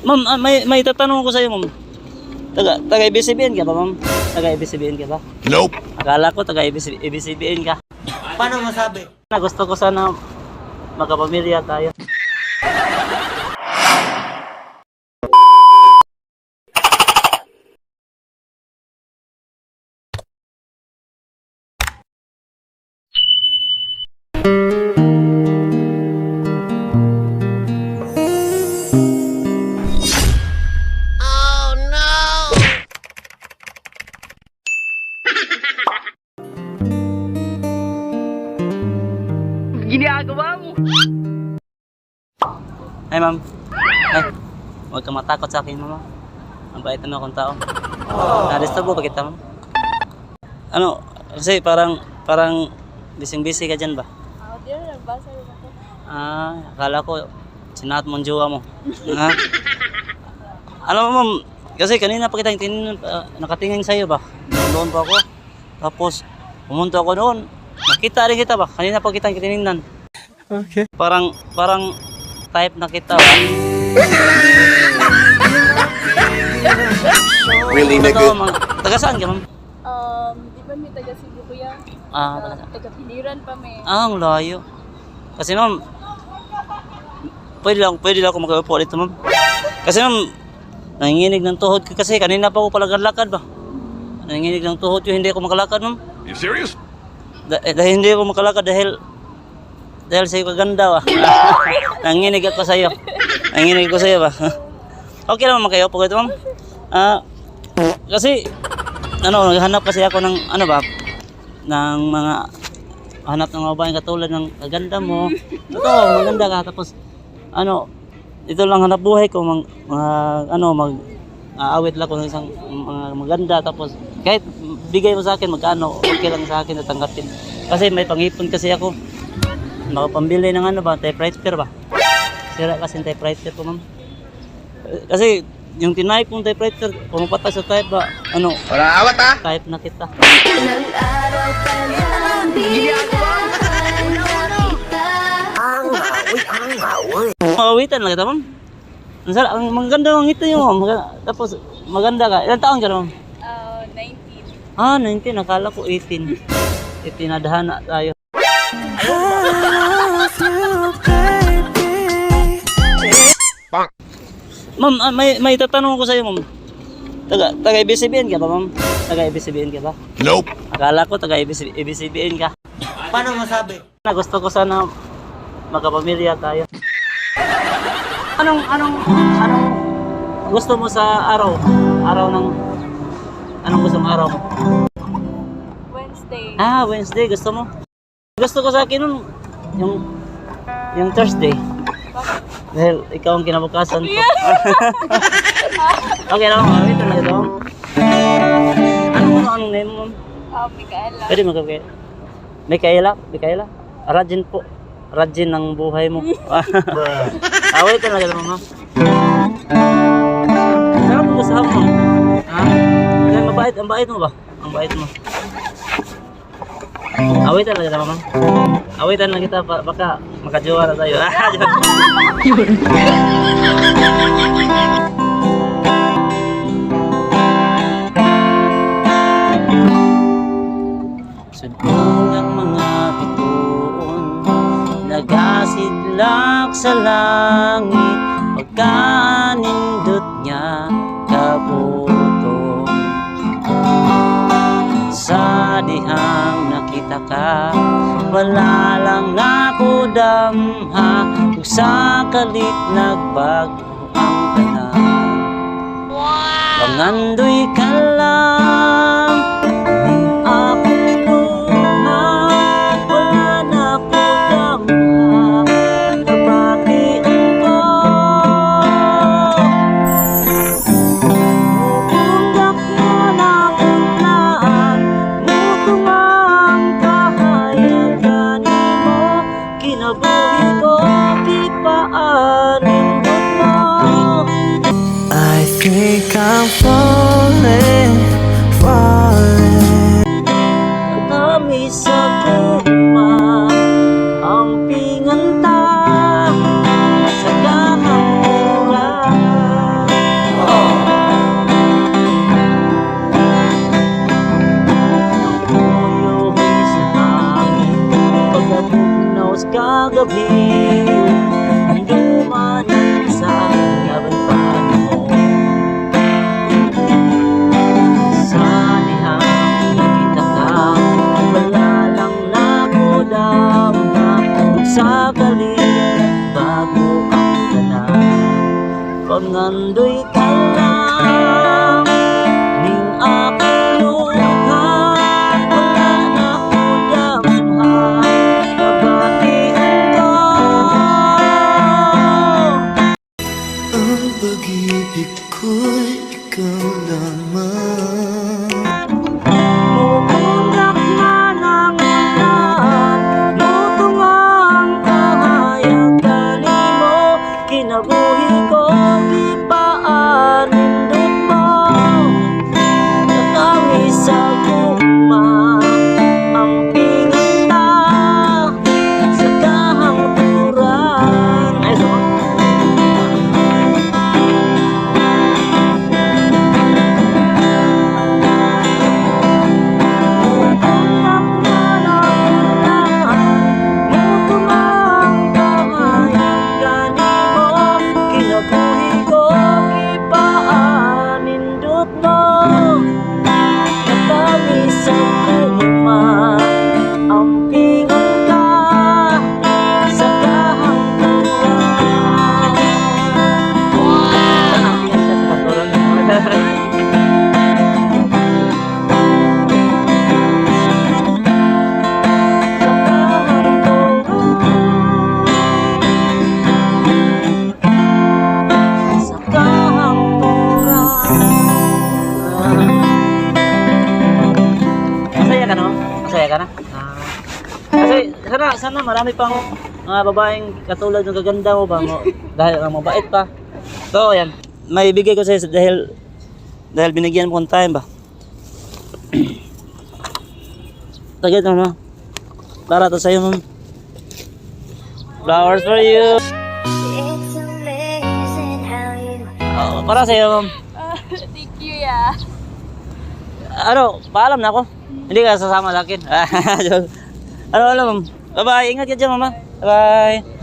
Ma'am, ah, may, may tatanong ko sa iyo, ma'am. Taga, taga ABCBN ka ba, ma'am? Taga ABCBN ka ba? Nope. Akala ko taga ABC, ABCBN ka. Paano masabi? Na gusto ko sana magkapamilya tayo. Ay, ma'am. Ay, huwag ka matakot sa akin, ma'am. Ang bait na akong tao. Na-disturbo ba kita, ma'am? Ano, kasi parang, parang bising-busy ka dyan ba? Ah, di na nagbasa rin ako. Ah, akala ko, sinat mong jowa mo. ha? Alam mo, ma'am, kasi kanina pa kita tinin, uh, nakatingin sa'yo ba? Doon pa ako. Tapos, pumunta ako doon. Nakita rin kita ba? Kanina pa kita tinignan. Okay. Parang, parang type na kita? Really, nigga? mga, taga saan ka, ma'am? Um, di ba may taga Cebu kuya? Ah, Taga, taga- taga Piliran pa may. Ah, ang layo. Kasi ma'am, pwede lang, pwede lang ako makaupo dito ma'am. Kasi ma'am, nanginginig ng tuhod ko kasi kanina pa ako palagad-lakad ba? Nanginginig ng tuhod ko, hindi ako makalakad ma'am. You serious? Da- eh, dahil hindi ako makalakad dahil dahil sa iyo kaganda ba? nanginginig ako sa iyo. Nanginginig ko sa iyo ba? okay lang makaupo ko ito ma'am. Ah, kasi ano, naghanap kasi ako ng ano ba, ng mga hanap ng mga babaeng katulad ng kaganda mo. Totoo, maganda ka. Tapos, ano, ito lang hanap buhay ko, mga, ano, mag, aawit lang ko ng isang mga maganda. Tapos, kahit bigay mo sa akin, magkano, okay lang sa akin na tanggapin. Kasi may pangipon kasi ako. Makapambili ng ano ba, typewriter ba? Sira kasi yung typewriter ko, ma'am. Kasi, yung tinipe kong typewriter, pumapatay sa type ba, ano, Wala awat ah! type na kita. Mawitan lang kita, ma'am. Ang sala, ang maganda ang ngiti mo. Maga- tapos, maganda ka. Ilang taon ka na, ma'am? Ah, 19. Ah, 19. Nakala ko 18. 18 na dahana tayo. Ma'am, ah, may, may tatanong ko sa iyo, ma'am. Taga, taga ABCBN ka ba, ma'am? Taga ABCBN ka ba? Nope. Akala ko taga ABC, ABCBN ka. Paano masabi? Na gusto ko sana magkapamilya tayo. Anong anong anong gusto mo sa araw? Araw ng anong gusto mong araw mo? Wednesday. Ah, Wednesday gusto mo? Gusto ko sa akin nun yung yung Thursday. Dahil ikaw ang kinabukasan ko. okay lang, mami. Ito lang ito. Ano, anong name mo? Ah, Mikaela. Pwede mo kaya? Mikaela? Mikaela? Rajin po. Rajin ng buhay mo. Away talaga naman, ma'am. Sarap mo sa hapon. Ha? Ang mabait, ang bait mo ba? Ang bait mo. Away talaga naman, ma'am. Awitan lang kita, pa- baka makajowa na tayo. Sudong ka. Wala lang ako damha Kung sa kalit nagbago ang tanan Pangandoy ka I'm falling, falling. Nami sa kuma Ang pinganta Sa kahapura oh. Tuloy sa hangin Pag-amunaw sa kagabi. Ko. Ko pag-ibig ko'y ikaw lamang sana, sana marami pang mga babaeng katulad ng gaganda mo ba mo dahil ang mabait pa. So, yan. May bigay ko sa'yo dahil dahil binigyan mo ng time ba. Tagad mo, no? Para to sa'yo, ma'am. Flowers for you. Oh, para sa'yo, ma'am. Ah, thank you, ya. Ano, paalam na ako. Hindi ka sasama sa akin. Ano, ano, ma'am. Bye-bye. Ingat ka mama. Bye-bye.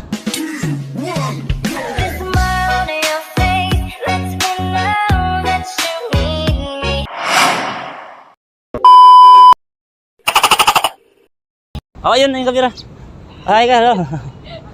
Oh, yun, yung kamera. Hi ka, hello.